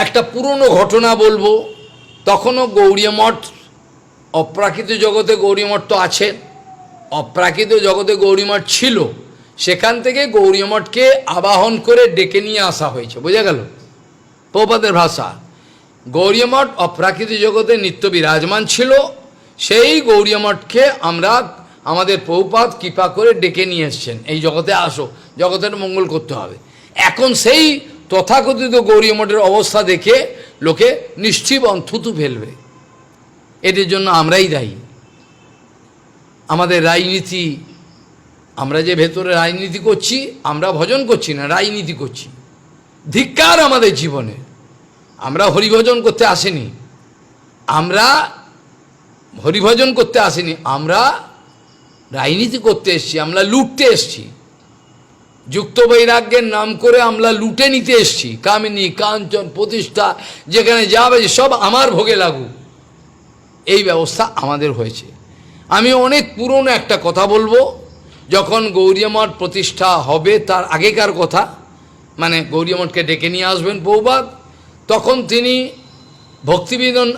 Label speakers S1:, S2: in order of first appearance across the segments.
S1: একটা পুরনো ঘটনা বলব। তখনও গৌরীয় মঠ, অপ্রাকৃত জগতে গৌরী মঠ তো আছে। অপ্রাকৃত জগতে গৌরী মঠ ছিল। সেখান থেকে গৌরী মঠকে আবাহন করে ডেকে নিয়ে আসা হয়েছে। বোঝা গেল? পৌপাদের ভাষা। গৌরী মঠ অপ্রাকৃত জগতে নিত্য বিরাজমান ছিল। সেই গৌরী মঠকে আমরা আমাদের পৌপাত কৃপা করে ডেকে নিয়ে এসছেন। এই জগতে আসো, জগতের মঙ্গল করতে হবে। এখন সেই তথাকথিত গৌরী মঠের অবস্থা দেখে লোকে নিশ্চিবন থুতু ফেলবে। এটির জন্য আমরাই দায়ী। আমাদের রাজনীতি, আমরা যে ভেতরে রাজনীতি করছি, আমরা ভজন করছি না, রাজনীতি করছি। ধিক্কার আমাদের জীবনে। আমরা হরিভজন করতে আসিনি। আমরা হরিভজন করতে আসিনি। আমরা রাজনীতি করতে এসছি, আমরা লুটতে এসছি। যুক্ত বৈরাগ্যের নাম করে আমরা লুটে নিতে এসছি। কামিনী, কাঞ্চন, প্রতিষ্ঠা, যেখানে যাবে সব আমার ভোগে লাগু এই ব্যবস্থা আমাদের হয়েছে। আমি অনেক পুরনো একটা কথা বলব। যখন গৌরীমঠ প্রতিষ্ঠা হবে, তার আগেকার কথা মানে গৌরীমঠকে ডেকে নিয়ে আসবেন পৌবাদ তখন তিনি ভক্তিবিনোদ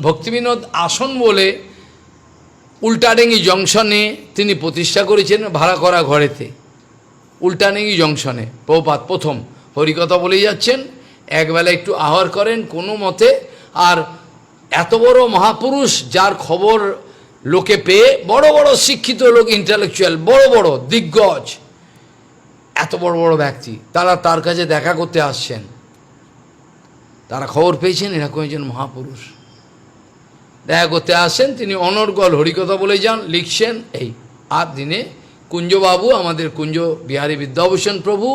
S1: ভক্তিবিনোদ আসন বলে উল্টাডেঙ্গি জংশনে তিনি প্রতিষ্ঠা করেছেন ভাড়া করা ঘরেতে। উল্টাডেঙ্গি জংশনে। প্রপাত প্রথম। হরিকথা বলে যাচ্ছেন, একবেলা একটু আহার করেন, কোনো মতে। আর এত বড় মহাপুরুষ যার খবর লোকে পেয়ে, বড় বড় শিক্ষিত লোক ইন্টালেকচুয়াল বড় বড়, দিগ্গজ, এত বড় বড় ব্যক্তি, তারা তার কাছে দেখা করতে আসছেন। তারা খবর পেয়েছেন, এরকম একজন মহাপুরুষ। দেখা করতে আসছেন, তিনি অনর্গল হরিকথা বলে যান, লিখছেন, এই আর দিনে কুঞ্জবাবু আমাদের কুঞ্জ বিহারী বিদ্যাভূষণ প্রভু,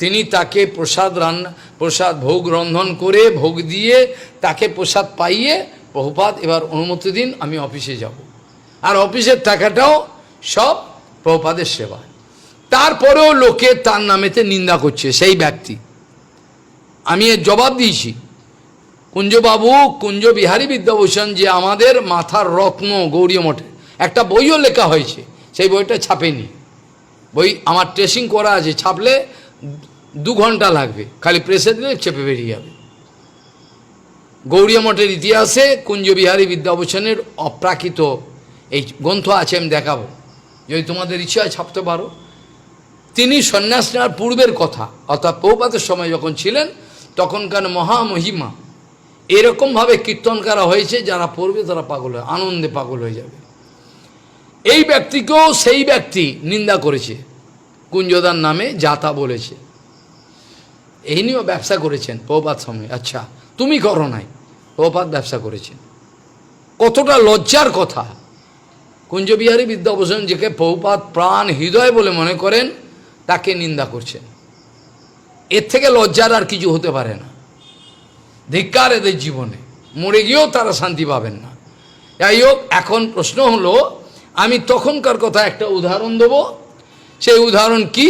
S1: তিনি তাকে প্রসাদ রান্না প্রসাদ ভোগ রন্ধন করে, ভোগ দিয়ে তাকে প্রসাদ পাইয়ে বহুপাত এবার অনুমতি দিন, আমি অফিসে যাব। আর অফিসের টাকাটাও সব প্রভুপাদের সেবা। তারপরেও লোকে তার নামেতে নিন্দা করছে, সেই ব্যক্তি। আমি এর জবাব দিয়েছি। কুঞ্জবাবু কুঞ্জ বিহারী বিদ্যাভূষণ যে আমাদের মাথার রত্ন গৌরী মঠে, একটা বইও লেখা হয়েছে, সেই বইটা ছাপেনি। বই, আমার ট্রেসিং করা আছে, ছাপলে দু ঘণ্টা লাগবে। খালি প্রেসে দিলে চেপে বেরিয়ে যাবে। গৌরী মঠের ইতিহাসে কুঞ্জ বিহারী বিদ্যাভূষণের অপ্রাকৃত এই গ্রন্থ আছে, আমি দেখাবো। যদি তোমাদের ইচ্ছা ছাপতে পারো। তিনি সন্ন্যাস নেওয়ার পূর্বের কথা, অর্থাৎ পৌপাতের সময় যখন ছিলেন, তখনকার মহামহিমা। এরকমভাবে কীর্তন করা হয়েছে, যারা পড়বে তারা পাগল হয়, আনন্দে পাগল হয়ে যাবে। এই ব্যক্তিকেও সেই ব্যক্তি নিন্দা করেছে। কুঞ্জদার নামে যাতা বলেছে। এই নিয়েও ব্যবসা করেছেন প্রপাত সময় আচ্ছা তুমি করো নাই। প্রপাত ব্যবসা করেছেন। কতটা লজ্জার কথা। কুঞ্জবিহারী বিদ্যাভূষণ যেকে পৌপাত প্রাণ হৃদয় বলে মনে করেন, তাকে নিন্দা করছেন। এর থেকে লজ্জার আর কিছু হতে পারে না। ধিক্কার এদের জীবনে। মরে গিয়েও তারা শান্তি পাবেন না। যাই হোক, এখন প্রশ্ন হলো আমি তখনকার কথা একটা উদাহরণ দেব। সেই উদাহরণ কি?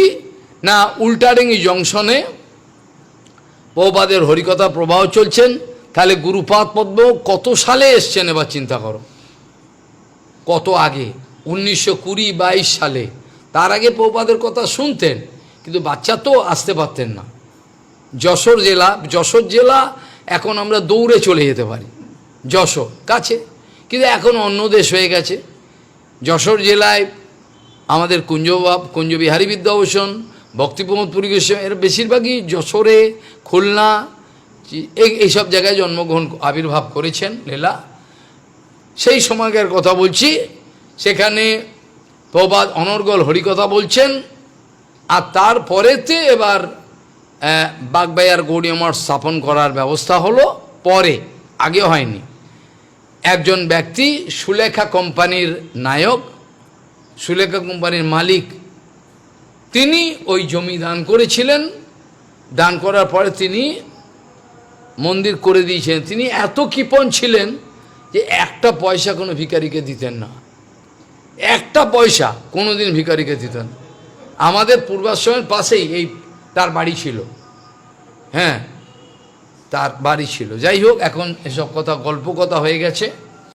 S1: না, উল্টাডেঙ্গি জংশনে পৌপাদের হরিকথা প্রবাহ চলছেন। তাহলে গুরুপাদ পদ্ম কত সালে এসছেন এবার চিন্তা করো? কত আগে? উনিশশো কুড়ি বাইশ সালে। তার আগে পৌপাদের কথা শুনতেন, কিন্তু বাচ্চা তো আসতে পারতেন না। যশোর জেলা যশোর জেলা এখন আমরা দৌড়ে চলে যেতে পারি। যশোর, কাছে। কিন্তু এখন অন্য দেশ হয়ে গেছে। যশোর জেলায় আমাদের কুঞ্জবাব কুঞ্জবিহারী বিদ্যাভূষণ ভক্তিপ্রমোদ পুরী গোস্বামী এর বেশিরভাগই যশোরে খুলনা এই এইসব জায়গায় জন্মগ্রহণ আবির্ভাব করেছেন লীলা। সেই সময়কার কথা বলছি সেখানে প্রবাদ অনর্গল হরিকথা বলছেন আর তারপরেতে এবার আহ, বাগবাইয়ার গৌরী মঠ স্থাপন করার ব্যবস্থা হলো পরে আগে হয়নি। একজন ব্যক্তি সুলেখা কোম্পানির নায়ক, সুলেখা কোম্পানির মালিক, তিনি ওই জমি দান করেছিলেন। দান করার পরে তিনি মন্দির করে দিয়েছেন তিনি এত কৃপণ ছিলেন যে একটা পয়সা কোনো ভিখারিকে দিতেন না। একটা পয়সা কোনো দিন ভিখারিকে দিতেন আমাদের পূর্বাশ্রমের পাশেই এই তার বাড়ি ছিল। হ্যাঁ তার বাড়ি ছিল। যাই হোক এখন এসব কথা গল্প কথা হয়ে গেছে।